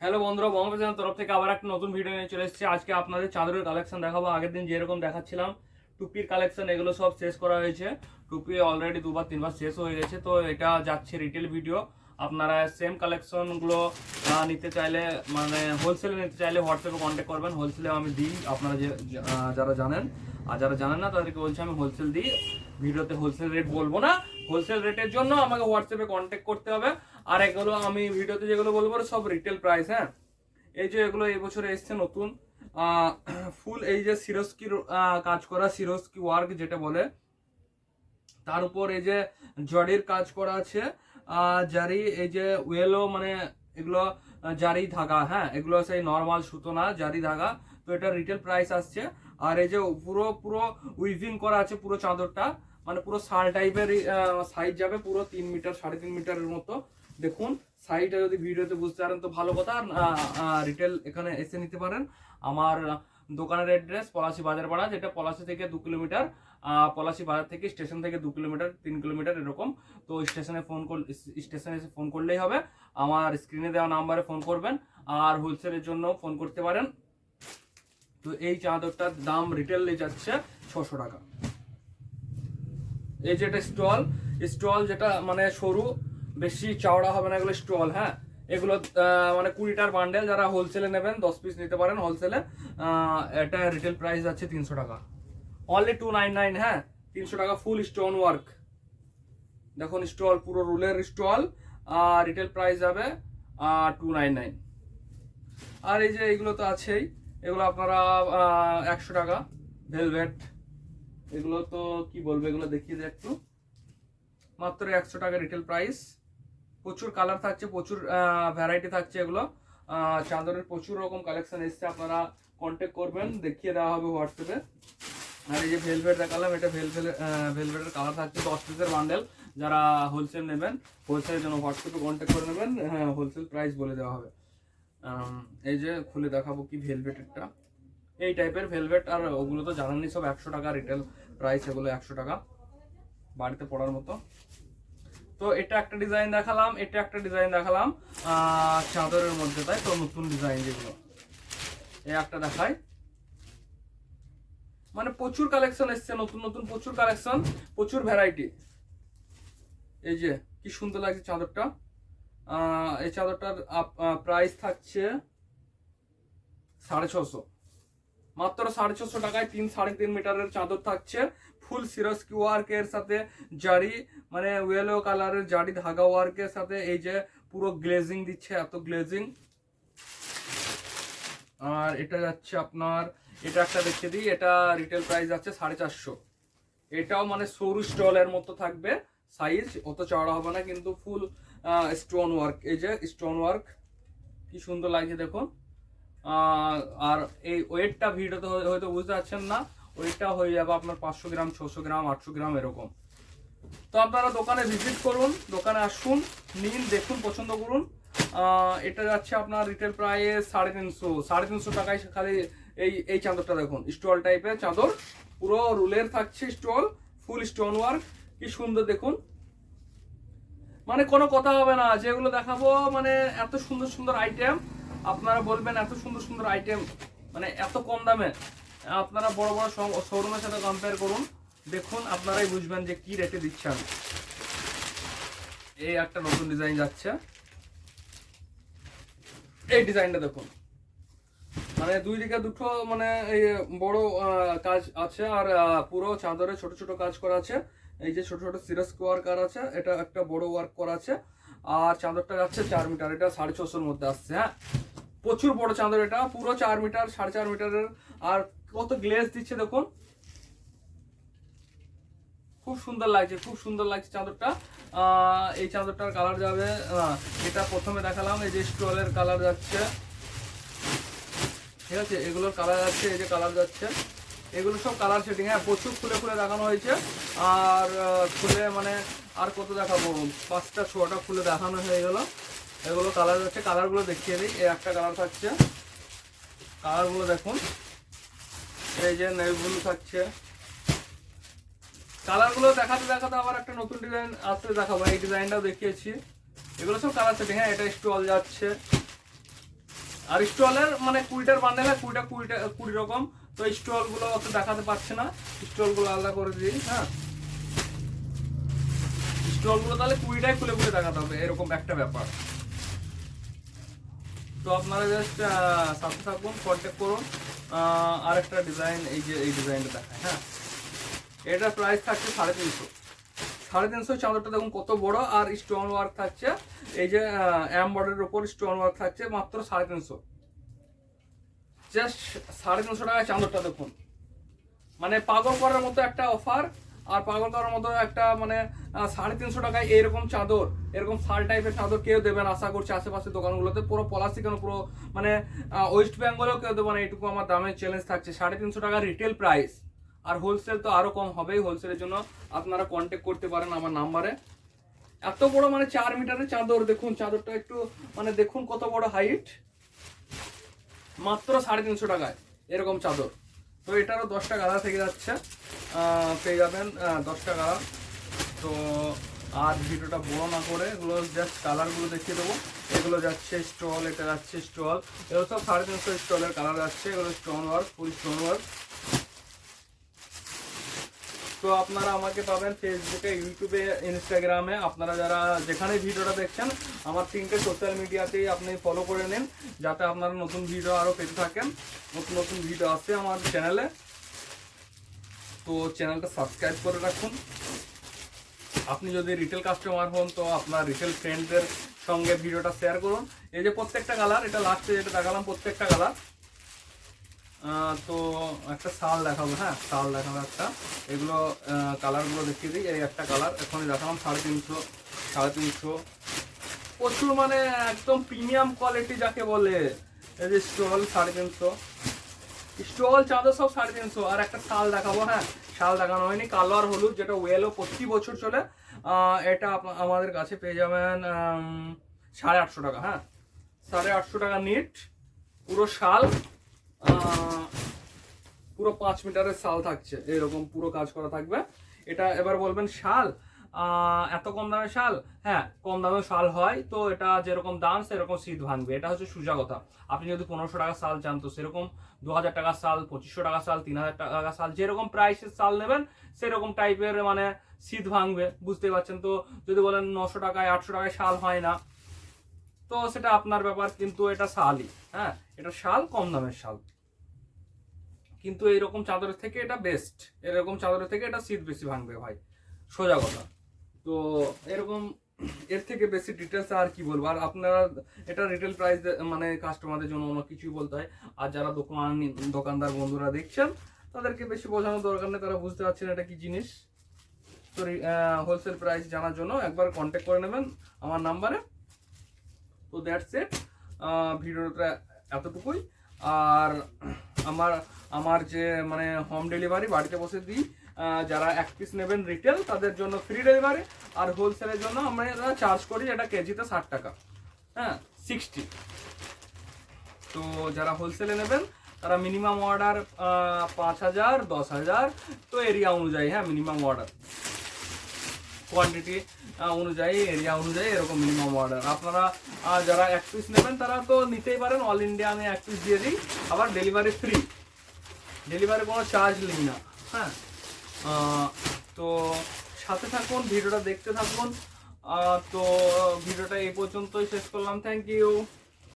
Hello বন্ধুরা বঙ্গবাজারের তরফ থেকে আবার একটা নতুন ভিডিও নিয়ে চলে এসেছি। আজকে আপনাদের চাদরের কালেকশন দেখাবো। আগের দিন যেরকম দেখাচ্ছিলাম, টুপির কালেকশন এগুলো সব শেষ করা হয়েছে। টুপি অলরেডি দুবার, তিনবার শেষ হয়ে গেছে, তো এটা যাচ্ছে রিটেল ভিডিও আপনারা সেম কালেকশনগুলো নিতে চাইলে মানে হোলসেলে নিতে চাইলে হোয়াটসঅ্যাপে কন্ট্যাক্ট করবেন। হোলসেলে আমি দিই, আপনারা যে যারা জানেন। আর যারা জানেন না, তাদেরকে বলছি আমি হোলসেল দিই। ভিডিওতে হোলসেল রেট বলব না। হোলসেল রেটের জন্য আমাকে হোয়াটসঅ্যাপে কন্ট্যাক্ট করতে হবে। আর এগুলো আমি ভিডিওতে যেগুলো বলব সব রিটেল প্রাইস হ্যাঁ? এই যে এগুলো এই বছরে এসছে নতুন ফুল এই যে সিরস্কির কাজ করা সিরস্কি ওয়ার্ক যেটা বলে, তার উপর এই যে জরির কাজ করা আছে জারি এই যে ওয়েলো মানে এগুলো জারি ধাগা হ্যাঁ? এগুলো সেই নর্মাল সুতো না জারি ধাগা, তো এটা রিটেল প্রাইস আসছে। আর এই যে পুরো পুরো উইভিং করা আছে, পুরো চাদরটা মানে পুরো শাল টাইপের সাইজ যাবে পুরো তিন মিটার সাড়ে তিন মিটারের মতো। দেখুন সাইডটা যদি ভিডিওতে বুঝতে পারেন তো ভালো কথা। রিটেল এখানে এসে নিতে পারেন। আমার দোকানের অ্যাড্রেস পলাশি বাজার পাড়া যেটা পলাশি থেকে দু কিলোমিটার পলাশি বাজার থেকে স্টেশন থেকে দু কিলোমিটার, তিন কিলোমিটার এরকম। তো স্টেশনে ফোন কর স্টেশনে এসে ফোন করলেই হবে। আমার স্ক্রিনে দেওয়া নাম্বারে ফোন করবেন। আর হোলসেলের জন্য ফোন করতে পারেন। তো এই চাদরটার দাম রিটেল যাচ্ছে ছশো টাকা। এই যেটা স্টল স্টল যেটা মানে সরু বেশি চওড়া হবে না, এগুলো স্টল হ্যাঁ? এগুলো মানে কুড়িটার বান্ডেল যারা হোলসেলে নেবেন, দশ পিস নিতে পারেন হোলসেলে এটা রিটেল প্রাইস আছে তিনশো টাকা। অনলি টু নাইন নাইন হ্যাঁ? তিনশো টাকা ফুল স্টোন ওয়ার্ক দেখুন স্টল পুরো রুলের স্টল আর রিটেল প্রাইস যাবে টু নাইন নাইন আর এই যে এইগুলো তো আছেই, এগুলো আপনারা একশো টাকা ভেলভেট এগুলো তো, কি বলব, এগুলো দেখিয়ে দিই একটু। মাত্র একশো টাকা রিটেল প্রাইস প্রচুর কালার থাকছে, প্রচুর ভ্যারাইটি থাকছে এগুলো। চাদরের প্রচুর রকম কালেকশন এসছে, আপনারা কন্ট্যাক্ট করবেন, দেখিয়ে দেওয়া হবে হোয়াটসঅ্যাপে। আর এই যে ভেলভেট দেখালাম, এটা ভেলভেট ভেলভেটের কালার থাকছে, দশ পিসের বান্ডেল যারা হোলসেল নেবেন হোলসেলের জন্য হোয়াটসঅ্যাপে কন্ট্যাক্ট করে নেবেন হ্যাঁ হোলসেল প্রাইস বলে দেওয়া হবে। এই যে খুলে দেখাবো কি ভেলভেটেরটা এই টাইপের ভেলভেট আর ওগুলো তো জানেনই সব একশো টাকা রিটেল প্রাইস এগুলো একশো টাকা। বাড়িতে পড়ার মতো। তো এটা একটা ডিজাইন দেখালাম, এটা একটা ডিজাইন দেখালাম। চাদরের মধ্যে, তাই তো? নতুন ডিজাইন যেগুলো। এই একটা দেখাই। মানে প্রচুর কালেকশন এসছে, নতুন নতুন প্রচুর কালেকশন প্রচুর ভ্যারাইটি এই যে, কি সুন্দর লাগছে চাদরটা। এই চাদরটার প্রাইস থাকছে সাড়ে ছশো মাত্র সাড়ে ছশো টাকায় তিন সাড়ে তিন মিটারের চাদর থাকছে। ফুল সিরস ওয়ার্ক এর সাথে জারি মানে ওয়েলো কালারের জারি ধাগা ওয়ার্কের সাথে এই যে পুরো গ্লেজিং দিচ্ছে, এত গ্লেজিং আর এটা যাচ্ছে আপনার, এটা একটা দেখে দিই, এটা রিটেল প্রাইস যাচ্ছে সাড়ে চারশো। এটাও মানে সরু স্টলের মতো থাকবে সাইজ অত চওড়া হবে না, কিন্তু ফুল স্টোন ওয়ার্ক এই যে স্টোন ওয়ার্ক কি সুন্দর লাগছে দেখুন। আর এই ওয়েটটা ভিডিওতে হয়- হয়তো বুঝতে পারছেন না, ওয়েটটা হয়ে যাবে আপনার পাঁচশো গ্রাম, ছশো গ্রাম, আটশো গ্রাম এরকম। তো আপনারা দোকানে ভিজিট করুন, দোকানে আসুন, নিন, দেখুন, পছন্দ করুন। এটা যাচ্ছে আপনার রিটেল প্রাইস সাড়ে তিনশো সাড়ে তিনশো টাকায় খালি এই এই চাদরটা দেখুন, স্টল টাইপের চাদর। পুরো রুলের থাকছে স্টল ফুল স্টোন ওয়ার্ক কি সুন্দর দেখুন। মানে কোনো কথা হবে না, যেগুলো দেখাবো মানে এত সুন্দর সুন্দর আইটেম আপনারা বলবেন এত সুন্দর সুন্দর আইটেম মানে এত কম দামে। আপনারা বড় বড় শোরুমের সাথে কম্পেয়ার করুন, দেখুন আপনারাই বুঝবেন যে কি রেটে দিচ্ছে আমি এই একটা নতুন ডিজাইন যাচ্ছে। এই ডিজাইনটা দেখুন। মানে দুই দিকে দুটো মানে এই বড় কাজ আছে আর পুরো চাদরে ছোট ছোট কাজ করা আছে। এই যে ছোট ছোট সিরাস ওয়ার্ক আর আছে, এটা একটা বড় ওয়ার্ক করা আছে। আর চাদরটা যাচ্ছে চার মিটার এটা সাড়ে ছশোর মধ্যে আসছে হ্যাঁ? প্রচুর বড় চাদর এটা, পুরো চার মিটার, সাড়ে চার মিটারের। আর কত গ্লেজ দিচ্ছে দেখুন। খুব সুন্দর লাগছে, খুব সুন্দর লাগছে চাদরটা। এই চাদরটার কালার যাবে এটা প্রথমে দেখালাম, এই যে স্টলের কালার যাচ্ছে। ঠিক আছে, এগুলোর কালার যাচ্ছে, এই যে কালার যাচ্ছে। এগুলো সব কালার সেটিং হ্যাঁ প্রচুর খুলে খুলে দেখানো হয়েছে। আর খুলে মানে আর কত দেখাবো পাঁচটা, ছটা খুলে দেখানো হয়ে গেল। এগুলো কালার যাচ্ছে কালারগুলো দেখিয়ে দিই। এই একটা কালার থাকছে। কালারগুলো দেখুন। এই যে নেভি ব্লু থাকছে। কালারগুলো দেখাতে দেখাতে আবার একটা নতুন ডিজাইন আসতে দেখাবো। এই ডিজাইনটাও দেখিয়েছি। এগুলো সব কালার সেটিং হ্যাঁ এটা স্টল যাচ্ছে। আর স্টলের মানে কুড়িটার বান্ডেলে কুড়িটা কুড়িটা, কুড়ি রকম। তো স্টলগুলো অত দেখাতে পারছে না। স্টলগুলো আলাদা করে দিই হ্যাঁ। স্টলগুলো তাহলে কুড়িটাই খুলে খুলে দেখাতে হবে। এরকম একটা ব্যাপার। তো আপনারা জাস্ট সাথে থাকুন কন্ট্যাক্ট করুন। আহ, আরেকটা ডিজাইন এই যে এই ডিজাইনটা দেখায় হ্যাঁ? এটার প্রাইস থাকছে সাড়ে তিনশো। সাড়ে তিনশো চাদরটা দেখুন কত বড় আর স্টোন ওয়ার্ক থাকছে। এই যে অ্যাম বর্ডারের উপর স্টোন ওয়ার্ক থাকছে মাত্র সাড়ে তিনশো। জাস্ট সাড়ে তিনশো টাকায় চাদরটা দেখুন। মানে পাগল করার মতো একটা অফার আর পাগল করার মতো একটা মানে সাড়ে তিনশো টাকায় এরকম চাদর, এরকম শাল টাইপের চাদর কেউ দেবেন আশা করছি আশেপাশে দোকানগুলোতে পুরো পলাশি কেন, পুরো মানে ওয়েস্ট বেঙ্গলেও কেউ দেবে না। এইটুকু আমার দামের চ্যালেঞ্জ থাকছে। সাড়ে তিনশো টাকা রিটেল প্রাইস আর হোলসেল তো আরও কম হবেই। হোলসেলের জন্য আপনারা কন্ট্যাক্ট করতে পারেন আমার নাম্বারে। এত বড় মানে চার মিটারের চাদর, দেখুন, চাদরটা একটু মানে দেখুন কত বড় হাইট মাত্র সাড়ে তিনশো টাকায় এরকম চাদর। তো এটারও দশটা গাদা থেকে যাচ্ছে। পেয়ে যাবেন দশটা গাদা তো আর ভিডিওটা বড় না করে এগুলো জাস্ট কালারগুলো দেখিয়ে দেবো। এগুলো যাচ্ছে স্টল, এটা যাচ্ছে স্টল। এগুলো সব সাড়ে তিনশো স্টলের কালার যাচ্ছে। এগুলো stone work full stone work তো আপনারা আমাকে পাবেন ফেসবুকে ইউটিউবে ইনস্টাগ্রামে আপনারা যারা যেখানে ভিডিওটা দেখছেন, আমার তিনটে সোশ্যাল মিডিয়াতেই আপনি ফলো করে নিন, যাতে আপনারা নতুন ভিডিও আরও পেতে থাকেন। নতুন নতুন ভিডিও আসছে আমার চ্যানেলে তো চ্যানেলটা সাবস্ক্রাইব করে রাখুন। আপনি যদি রিটেল কাস্টমার হন, তো আপনার রিটেল ফ্রেন্ডদের সঙ্গে ভিডিওটা শেয়ার করুন। এই যে প্রত্যেকটা কালার এটা লাস্টে যেটা দেখালাম, প্রত্যেকটা কালার তো একটা শাল দেখাবো হ্যাঁ? শাল দেখাবো একটা। এগুলো কালারগুলো দেখিয়ে দিই। এই একটা কালার। এখনই দেখালাম, সাড়ে তিনশো সাড়ে তিনশো। প্রচুর মানে একদম প্রিমিয়াম কোয়ালিটি যাকে বলে। এই যে স্টল, সাড়ে তিনশো। স্টল, চাঁদো সব সাড়ে তিনশো। আর একটা শাল দেখাবো হ্যাঁ? শাল দেখানো হয়নি। কালো আর হলুদ, যেটা ওয়েলও প্রতি বছর চলে। এটা আমাদের কাছে পেয়ে যাবেন সাড়ে আটশো টাকা হ্যাঁ? সাড়ে আটশো টাকা নিট, পুরো শাল। পুরো পাঁচ মিটারের শাল থাকছে, এরকম পুরো কাজ করা থাকবে। এটা এবার বলবেন শাল? এত কম দামে শাল? হ্যাঁ কম দামে শাল হয়, তো এটা যেরকম দাম, সেরকম শীত ভাঙবে। এটা হচ্ছে সোজা কথা। আপনি যদি পনেরোশো টাকা শাল চান, তো সেরকম দু হাজার টাকা শাল, পঁচিশশো টাকা শাল, তিন হাজার টাকা শাল, যেরকম প্রাইসের শাল নেবেন, সেরকম টাইপের মানে শীত ভাঙবে। বুঝতে পারছেন? তো যদি বলেন নশো টাকায়, আটশো টাকায় শাল হয় না, তো সেটা আপনার ব্যাপার, কিন্তু এটা শালই। হ্যাঁ এটা শাল, কম দামের শাল। কিন্তু এইরকম চাদরের থেকে এটা বেস্ট এরকম চাদরের থেকে এটা শীত বেশি ভাঙবে ভাই। সোজা কথা। তো এরকম এর থেকে বেশি ডিটেলস আর কি বলব? আর আপনারা এটা রিটেল প্রাইস মানে কাস্টমারদের জন্য অন্য কিছুই বলতে হয়। আর যারা দোকান, দোকানদার বন্ধুরা দেখছেন, তাদেরকে বেশি বোঝানোর দরকার নেই। তারা বুঝতে পারছেন এটা কি জিনিস। তো হোলসেল প্রাইস জানার জন্য একবার কন্ট্যাক্ট করে নেবেন আমার নাম্বারে। তো দ্যাটস ইট ভিডিওটা এতটুকুই। আর আমার আমার যে মানে হোম ডেলিভারি বাড়িতে বসে দিই যারা এক পিস নেবেন রিটেল তাদের জন্য ফ্রি ডেলিভারি আর হোলসেলের জন্য আমরা চার্জ করি, এটা কেজিতে ষাট টাকা। হ্যাঁ সিক্সটি তো যারা হোলসেলে নেবেন, তারা মিনিমাম অর্ডার পাঁচ হাজার, দশ হাজার, তো এরিয়া অনুযায়ী হ্যাঁ মিনিমাম অর্ডার কোয়ান্টিটি অনুযায়ী এরিয়া অনুযায়ী এরকম মিনিমাম অর্ডার আপনারা যারা এক পিস নেবেন, তারা তো নিতেই পারেন অল ইন্ডিয়া আমি এক পিস দিয়ে দিই, আবার ডেলিভারি ফ্রি ডেলিভারি কোনো চার্জ নিই না হ্যাঁ? তো সাথে থাকুন, ভিডিওটা দেখতে থাকুন। তো ভিডিওটা এই পর্যন্তই, শেষ করলাম। Thank you